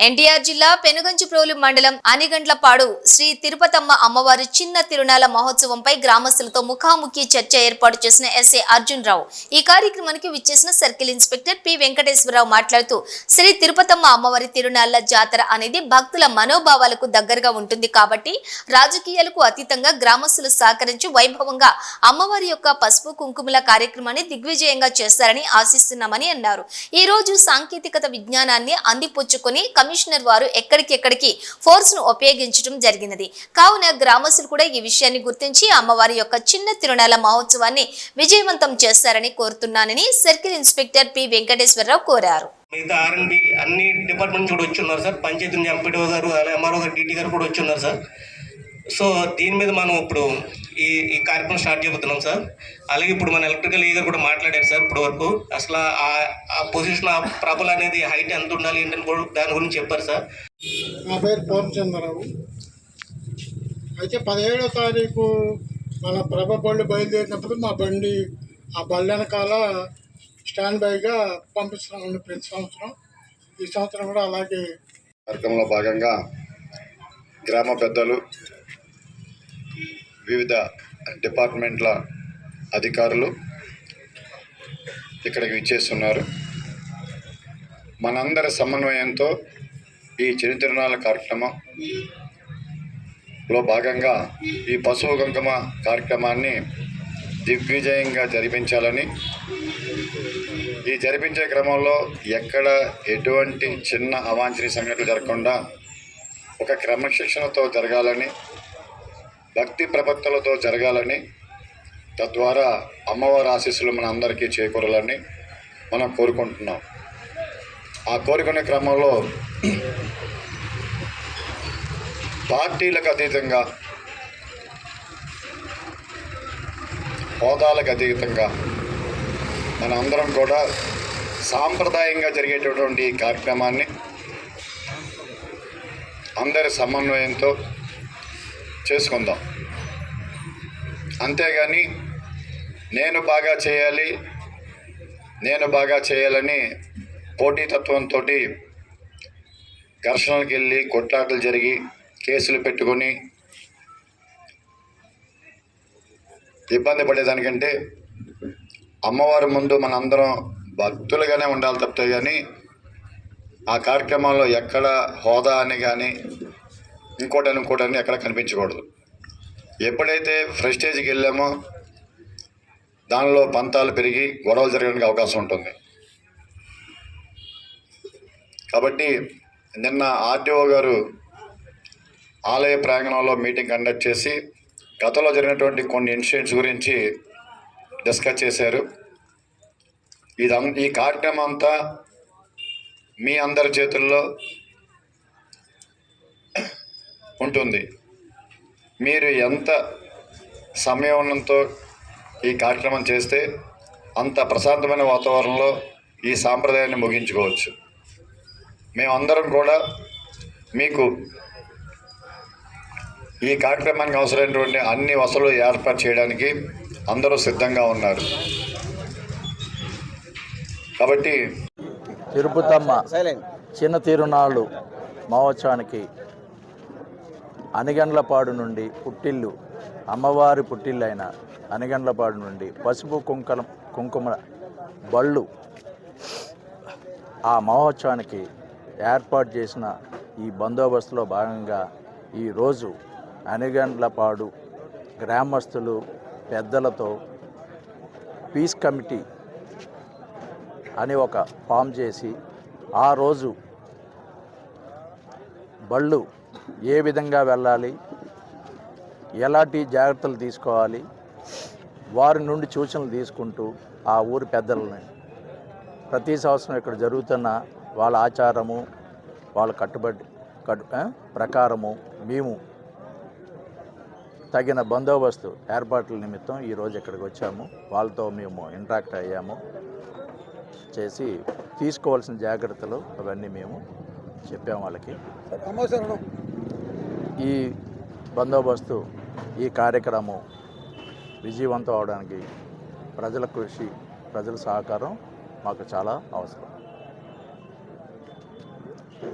ఎన్టీఆర్ జిల్లా పెనుగంచిప్రోలు మండలం అనిగండ్లపాడు శ్రీ తిరుపతమ్మ అమ్మవారి చిన్న తిరునాల మహోత్సవంపై గ్రామస్తులతో ముఖాముఖి చర్చ ఏర్పాటు చేసిన ఎస్ఏ అర్జున్ రావు ఈ కార్యక్రమానికి విచ్చేసిన సర్కిల్ ఇన్స్పెక్టర్ పి వెంకటేశ్వరరావు మాట్లాడుతూ శ్రీ తిరుపతమ్మ అమ్మవారి తిరునాళ్ళ జాతర అనేది భక్తుల మనోభావాలకు దగ్గరగా ఉంటుంది కాబట్టి రాజకీయాలకు అతీతంగా గ్రామస్తులు సహకరించి వైభవంగా అమ్మవారి యొక్క పసుపు కుంకుమల కార్యక్రమాన్ని దిగ్విజయంగా చేస్తారని ఆశిస్తున్నామని అన్నారు. ఈ రోజు సాంకేతికత విజ్ఞానాన్ని అందిపుచ్చుకొని కమిషనర్ వారు ఎక్కడికెక్కడికి ఫోర్స్ను ఉపయోగించడం జరిగినది. కావున గ్రామస్తులు కూడా ఈ విషయాన్ని గుర్తించి అమ్మవారి యొక్క చిన్న తిరునాల మహోత్సవాన్ని విజయవంతం చేస్తారని కోరుతున్నానని సర్కిల్ ఇన్స్పెక్టర్ పి వెంకటేశ్వరరావు కోరారు. మిగతా ఆర్ఎల్బి అన్ని డిపార్ట్మెంట్ కూడా వచ్చి ఉన్నారు సార్. పంచాయతీ ఎంపీడీఓ గారు అలాగే ఎంఆర్ఓ గారు డీటీ గారు కూడా వచ్చి ఉన్నారు సార్. సో దీని మీద మనం ఇప్పుడు ఈ ఈ కార్యక్రమం స్టార్ట్ చేయబోతున్నాం సార్. అలాగే ఇప్పుడు మన ఎలక్ట్రికల్ ఈగర్ కూడా మాట్లాడారు సార్ ఇప్పుడు వరకు. అసలు ఆ- ఆ పొజిషన్ ఆ ప్రభల్ అనేది హైట్ ఎంత ఉండాలి ఏంటని కూడా దాని గురించి చెప్పారు సార్. నా పేరు పూర్ణచంద్రరావు అయితే పదిహేడో తారీఖు మన ప్రభ బళ్ళు బయలుదేరినప్పుడు మా బండి ఆ బళ్ళ వెనకాల స్టాండ్ బైగా పంపిస్తున్నామండి ప్రతి సంవత్సరం. ఈ సంవత్సరం కూడా అలాగే కార్యక్రమంలో భాగంగా గ్రామ పెద్దలు వివిధ డిపార్ట్మెంట్ల అధికారులు ఇక్కడికి విచ్చేస్తున్నారు. మనందరి సమన్వయంతో ఈ చిరుతిరునాళ్ళ కార్యక్రమం కార్యక్రమంలో భాగంగా ఈ పశువు కుంకుమ కార్యక్రమాన్ని దిగ్విజయంగా జరిపించాలని ఈ జరిపించే క్రమంలో ఎక్కడ ఎటువంటి చిన్న అవాంఛనీయ సంఘటనలు జరగకుండా ఒక క్రమశిక్షణతో జరగాలని భక్తి ప్రపత్తులతో జరగాలని తద్వారా అమ్మవారి ఆశీస్సులు మన అందరికీ చేకూరాలని మనం కోరుకుంటున్నాం. ఆ కోరుకునే క్రమంలో పార్టీలకు అతీతంగా హోదాలకు అతీతంగా మన అందరం కూడా సాంప్రదాయంగా జరిగేటటువంటి ఈ కార్యక్రమాన్ని అందరి సమన్వయంతో చేసుకుందాం. అంతేగాని నేను బాగా చేయాలి నేను బాగా చేయాలని పోటీతత్వంతో ఘర్షణలకు వెళ్ళి కొట్లాటలు జరిగి కేసులు పెట్టుకొని ఇబ్బంది పడేదానికంటే అమ్మవారి ముందు మనందరం భక్తులుగానే ఉండాలి తప్పితే కానీ ఆ కార్యక్రమంలో ఎక్కడ హోదా అని కానీ ఇంకోటని ఇంకోటని ఎక్కడ కనిపించకూడదు. ఎప్పుడైతే ఫ్రెష్ స్టేజ్కి వెళ్ళామో దానిలో పంతాలు పెరిగి గొడవలు జరగడానికి అవకాశం ఉంటుంది. కాబట్టి నిన్న ఆర్టీఓ గారు ఆలయ ప్రాంగణంలో మీటింగ్ కండక్ట్ చేసి గతంలో జరిగినటువంటి కొన్ని ఇన్సిడెంట్స్ గురించి డిస్కస్ చేశారు. ఇదం ఈ కార్యక్రమం అంతా మీ అందరి చేతుల్లో ఉంటుంది. మీరు ఎంత సమయం ఉన్నంతో ఈ కార్యక్రమం చేస్తే అంత ప్రశాంతమైన వాతావరణంలో ఈ సాంప్రదాయాన్ని ముగించుకోవచ్చు. మేమందరం కూడా మీకు ఈ కార్యక్రమానికి అవసరమైనటువంటి అన్ని వసతులు ఏర్పాటు చేయడానికి అందరూ సిద్ధంగా ఉన్నారు. కాబట్టి తిరుపతమ్మ చిన్న తిరునాళ్ళు మహోత్సవానికి అనిగండ్లపాడు నుండి పుట్టిల్లు అమ్మవారి పుట్టిల్లు అయిన అనిగండ్లపాడు నుండి పసుపు కుంకల కుంకుమ బళ్ళు ఆ మహోత్సవానికి ఏర్పాటు చేసిన ఈ బందోబస్తులో భాగంగా ఈరోజు అనిగండ్లపాడు గ్రామస్తులు పెద్దలతో పీస్ కమిటీ అని ఒక ఫామ్ చేసి ఆ రోజు బళ్ళు ఏ విధంగా వెళ్ళాలి? ఎలాంటి జాగ్రత్తలు తీసుకోవాలి? వారి నుండి సూచనలు తీసుకుంటూ ఆ ఊరి పెద్దలని ప్రతి సంవత్సరం ఇక్కడ జరుగుతున్న వాళ్ళ ఆచారము వాళ్ళ కట్టుబడి కట్టు ప్రకారము మేము తగిన బందోబస్తు ఏర్పాట్ల నిమిత్తం ఈరోజు ఇక్కడికి వచ్చాము. వాళ్ళతో మేము ఇంటరాక్ట్ అయ్యాము. చేసి తీసుకోవాల్సిన జాగ్రత్తలు అవన్నీ మేము చెప్పాము వాళ్ళకి. ఈ బందోబస్తు ఈ కార్యక్రమం విజయవంతం అవడానికి ప్రజల కృషి ప్రజల సహకారం మాకు చాలా అవసరం.